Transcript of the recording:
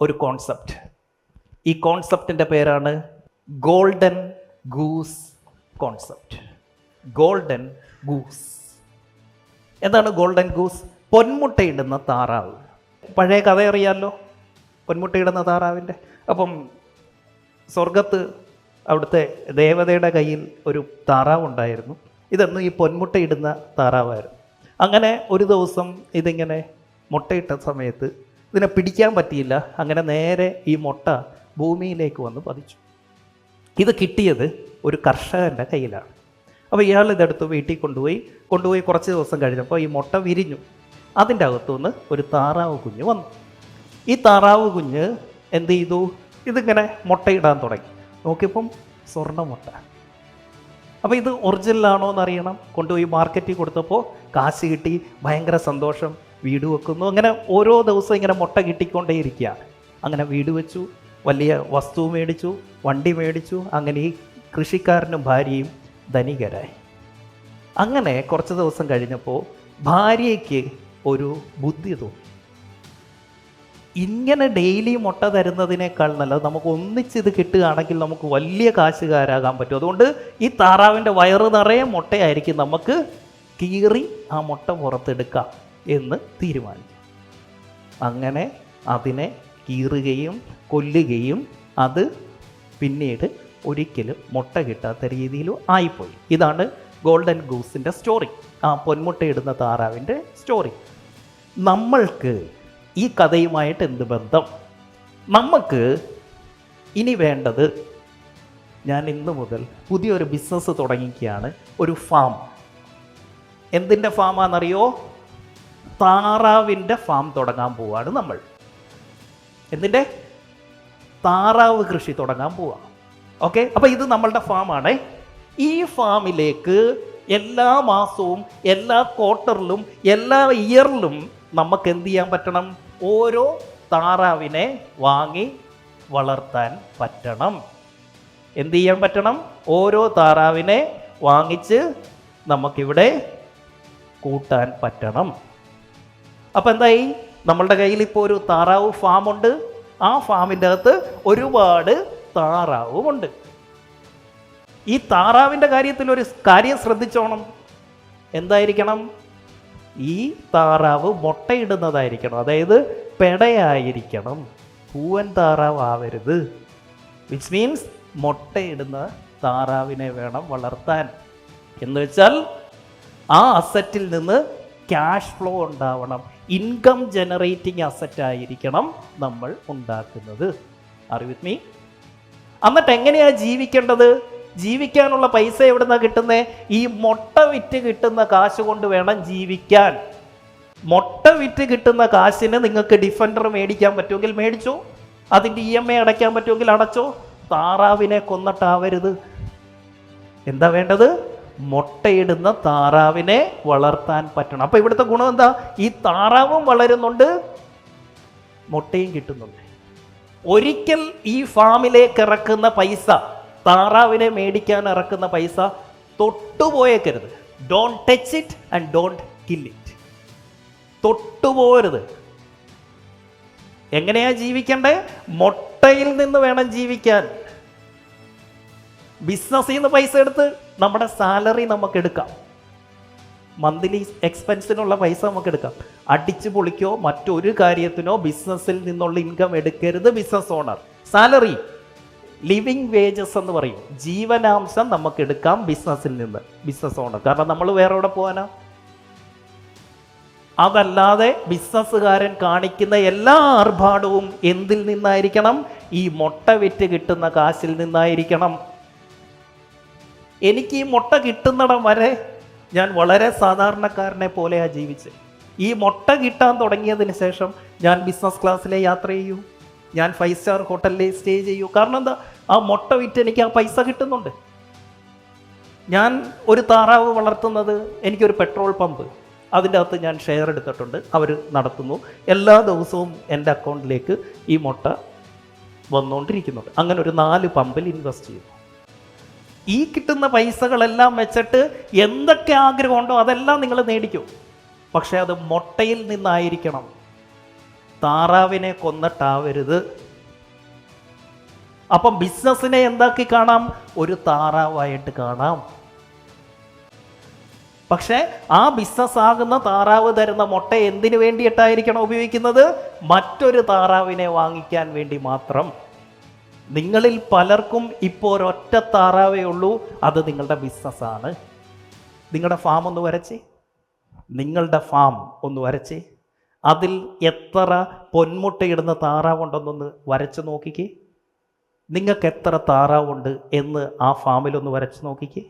ഒരു കോൺസെപ്റ്റ് ഈ കോൺസെപ്റ്റിന്റെ പേരാണ് golden goose concept golden goose എന്താണ് ഗോൾഡൻ ഗൂസ് പൊന്മുട്ടയിടുന്ന താറാവ്. പഴയ കഥ അറിയാമല്ലോ പൊന്മുട്ടയിടുന്ന താറാവിന്റെ അപ്പം സ്വർഗത്ത് അവിടുത്തെ ദേവതയുടെ കയ്യിൽ ഒരു താറാവ് ഉണ്ടായിരുന്നു. ഇതെന്നും ഈ പൊന്മുട്ടയിടുന്ന താറാവായിരുന്നു. അങ്ങനെ ഒരു ദിവസം ഇതിങ്ങനെ മുട്ടയിട്ട സമയത്ത് ഇതിനെ പിടിക്കാൻ പറ്റിയില്ല. അങ്ങനെ നേരെ ഈ മുട്ട ഭൂമിയിലേക്ക് വന്ന് പതിച്ചു. ഇത് കിട്ടിയത് ഒരു കർഷകന്റെ കയ്യിലാണ്. അപ്പോൾ ഇയാൾ ഇതെടുത്ത് വീട്ടിൽ കൊണ്ടുപോയി കൊണ്ടുപോയി കുറച്ച് ദിവസം കഴിഞ്ഞപ്പോൾ ഈ മുട്ട വിരിഞ്ഞു. അതിന്റെ അകത്തുനിന്ന് ഒരു താറാവ് കുഞ്ഞ് വന്നു. ഈ താറാവ് കുഞ്ഞ് എന്ത് ചെയ്തു? ഇതിങ്ങനെ മുട്ടയിടാൻ തുടങ്ങി. നോക്കിയപ്പം സ്വർണ മുട്ട. അപ്പോൾ ഇത് ഒറിജിനലാണോ എന്നറിയണം. കൊണ്ടുപോയി മാർക്കറ്റിൽ കൊടുത്തപ്പോൾ കാശ് കിട്ടി. ഭയങ്കര സന്തോഷം. വീട് വെക്കുന്നു. അങ്ങനെ ഓരോ ദിവസവും ഇങ്ങനെ മുട്ട കിട്ടിക്കൊണ്ടേയിരിക്കുക അങ്ങനെ വീട് വെച്ചു വലിയ വസ്തു മേടിച്ചു വണ്ടി മേടിച്ചു. അങ്ങനെ ഈ കൃഷിക്കാരനും ഭാര്യയും ധനികരായി. അങ്ങനെ കുറച്ച് ദിവസം കഴിഞ്ഞപ്പോൾ ഭാര്യയ്ക്ക് ഒരു ബുദ്ധി തോന്നി. ഇങ്ങനെ ഡെയിലി മുട്ട തരുന്നതിനേക്കാൾ നല്ലത് നമുക്ക് ഒന്നിച്ചിത് കിട്ടുകയാണെങ്കിൽ നമുക്ക് വലിയ കാശുകാരാകാൻ പറ്റും. അതുകൊണ്ട് ഈ താറാവിന്റെ വയറ് നിറയെ മുട്ടയായിരിക്കും നമുക്ക് കീറി ആ മുട്ട പുറത്തെടുക്കാം. എന്ന് തീരുമാനിച്ചു അങ്ങനെ അതിനെ കീറുകയും കൊല്ലുകയും അത് പിന്നീട് ഒരിക്കലും മുട്ട കിട്ടാത്ത രീതിയിലും ആയിപ്പോയി. ഇതാണ് ഗോൾഡൻ ഗൂസിന്റെ സ്റ്റോറി ആ പൊന്മുട്ടയിടുന്ന താറാവിന്റെ സ്റ്റോറി നമ്മൾക്ക് ഈ കഥയുമായിട്ട് എന്ത് ബന്ധം? നമുക്ക് ഇനി വേണ്ടത് ഞാൻ ഇന്ന് മുതൽ പുതിയൊരു ബിസിനസ് തുടങ്ങിക്കുകയാണ്. ഒരു ഫാം എന്തിന്റെ ഫാമാണെന്നറിയോ താറാവിന്റെ ഫാം തുടങ്ങാൻ പോവാണ് നമ്മൾ. എന്തിന്റെ? താറാവ് കൃഷി തുടങ്ങാൻ പോവാ. ഓക്കെ? അപ്പോൾ ഇത് നമ്മളുടെ ഫാമാണ്. ഈ ഫാമിലേക്ക് എല്ലാ മാസവും എല്ലാ ക്വാർട്ടറിലും എല്ലാ ഇയറിലും നമുക്ക് എന്ത് ചെയ്യാൻ പറ്റണം? ഓരോ താറാവിനെ വാങ്ങി വളർത്താൻ പറ്റണം. എന്ത് ചെയ്യാൻ പറ്റണം? ഓരോ താറാവിനെ വാങ്ങിച്ച് നമുക്കിവിടെ കൂട്ടാൻ പറ്റണം. അപ്പം എന്തായി? നമ്മളുടെ കയ്യിൽ ഇപ്പോൾ ഒരു താറാവ് ഫാമുണ്ട്. ആ ഫാമിന്റെ അകത്ത് ഒരുപാട് താറാവുമുണ്ട്. ഈ താറാവിന്റെ കാര്യത്തിൽ ഒരു കാര്യം ശ്രദ്ധിച്ചോണം. എന്തായിരിക്കണം? ഈ താറാവ് മുട്ടയിടുന്നതായിരിക്കണം. അതായത് പെടയായിരിക്കണം. പൂവൻ താറാവ് ആവരുത് വിച്ച് മീൻസ് മുട്ടയിടുന്ന താറാവിനെ വേണം വളർത്താൻ. എന്ന് വെച്ചാൽ ആ അസറ്റിൽ നിന്ന് ക്യാഷ് ഫ്ലോ ഉണ്ടാവണം. ഇൻകം ജനറേറ്റിംഗ് അസറ്റ് ആയിരിക്കണം നമ്മൾ ഉണ്ടാക്കുന്നത്. അറിവിത് മീ എന്നിട്ട് എങ്ങനെയാ ജീവിക്കേണ്ടത്? ജീവിക്കാനുള്ള പൈസ എവിടുന്നാ കിട്ടുന്നത് ഈ മുട്ട വിറ്റ് കിട്ടുന്ന കാശ് കൊണ്ട് വേണം ജീവിക്കാൻ. മുട്ട വിറ്റ് കിട്ടുന്ന കാശിന് നിങ്ങൾക്ക് ഡിഫൻഡർ മേടിക്കാൻ പറ്റുമെങ്കിൽ മേടിച്ചോ? അതിന്റെ ഇ എം ഐ അടയ്ക്കാൻ പറ്റുമെങ്കിൽ അടച്ചോ? താറാവിനെ കൊന്നിട്ടാവരുത്. എന്താ വേണ്ടത്? മുട്ടയിടുന്ന താറാവിനെ വളർത്താൻ പറ്റണം. അപ്പോൾ ഇവിടുത്തെ ഗുണം എന്താ? ഈ താറാവും വളരുന്നുണ്ട് മുട്ടയും കിട്ടുന്നുണ്ട്. ഒരിക്കൽ ഈ ഫാമിലേക്ക് ഇറക്കുന്ന പൈസ താറാവിനെ മേടിക്കാൻ ഇറക്കുന്ന പൈസ തൊട്ടുപോയേക്കരുത്. Don't touch it and don't kill it തൊട്ടുപോകരുത്. എങ്ങനെയാ ജീവിക്കേണ്ടത് മുട്ടയിൽ നിന്ന് വേണം ജീവിക്കാൻ. ബിസിനസ്സിൽ നിന്ന് പൈസ എടുത്ത് നമ്മുടെ സാലറി നമുക്ക് എടുക്കാം. മന്ത്ലി എക്സ്പെൻസിനുള്ള പൈസ നമുക്ക് എടുക്കാം. അടിച്ചു പൊളിക്കോ മറ്റൊരു കാര്യത്തിനോ ബിസിനസ്സിൽ നിന്നുള്ള ഇൻകം എടുക്കരുത് business owner salary living wages എന്ന് പറയും. ജീവനാംശം നമുക്ക് എടുക്കാം ബിസിനസ്സിൽ നിന്ന് ബിസിനസ് ഓണർ കാരണം നമ്മൾ വേറെ എവിടെ പോകാനാ അതല്ലാതെ ബിസിനസ്സുകാരൻ കാണിക്കുന്ന എല്ലാ ആർഭാടവും എന്തിൽ നിന്നായിരിക്കണം? ഈ മുട്ട വിറ്റ് കിട്ടുന്ന കാശിൽ നിന്നായിരിക്കണം. എനിക്ക് ഈ മുട്ട കിട്ടുന്നിടം വരെ ഞാൻ വളരെ സാധാരണക്കാരനെ പോലെയാണ് ജീവിച്ചത്. ഈ മുട്ട കിട്ടാൻ തുടങ്ങിയതിന് ശേഷം ഞാൻ ബിസിനസ് ക്ലാസ്സിലെ യാത്ര ചെയ്യൂ. ഞാൻ ഫൈവ് സ്റ്റാർ ഹോട്ടലിൽ സ്റ്റേ ചെയ്യൂ. കാരണം എന്താ? ആ മുട്ട വിറ്റ് എനിക്ക് ആ പൈസ കിട്ടുന്നുണ്ട്. ഞാൻ ഒരു താറാവ് വളർത്തുന്നത് എനിക്കൊരു പെട്രോൾ പമ്പ് അതിന്റെ അകത്ത് ഞാൻ ഷെയർ എടുത്തിട്ടുണ്ട്. അവർ നടത്തുന്നു. എല്ലാ ദിവസവും എന്റെ അക്കൗണ്ടിലേക്ക് ഈ മുട്ട വന്നുകൊണ്ടിരിക്കുന്നുണ്ട്. അങ്ങനെ ഒരു നാല് പമ്പിൽ ഇൻവെസ്റ്റ് ചെയ്യുന്നു ഈ കിട്ടുന്ന പൈസകളെല്ലാം വെച്ചിട്ട് എന്തൊക്കെ ആഗ്രഹമുണ്ടോ അതെല്ലാം നിങ്ങൾ നേടിക്കും. പക്ഷേ അത് മുട്ടയിൽ നിന്നായിരിക്കണം. താറാവിനെ കൊന്നിട്ടാവരുത്. അപ്പം ബിസിനസ്സിനെ എന്താക്കി കാണാം? ഒരു താറാവായിട്ട് കാണാം. പക്ഷേ ആ ബിസിനസ് ആകുന്ന താറാവ് തരുന്ന മുട്ട എന്തിനു വേണ്ടിയിട്ടായിരിക്കണം ഉപയോഗിക്കുന്നത്? മറ്റൊരു താറാവിനെ വാങ്ങിക്കാൻ വേണ്ടി മാത്രം. നിങ്ങളിൽ പലർക്കും ഇപ്പോൾ ഒരൊറ്റ താറാവേ ഉള്ളൂ. അത് നിങ്ങളുടെ ബിസിനസ്സാണ് നിങ്ങളുടെ ഫാം ഒന്ന് വരച്ചേ. നിങ്ങളുടെ ഫാം ഒന്ന് വരച്ചേ. അതിൽ എത്ര പൊന്മുട്ടയിടുന്ന താറാവുണ്ടെന്നൊന്ന് വരച്ച് നോക്കിക്കേ. നിങ്ങൾക്ക് എത്ര താറാവുണ്ട് എന്ന് ആ ഫാമിലൊന്ന് വരച്ച് നോക്കിക്കേ.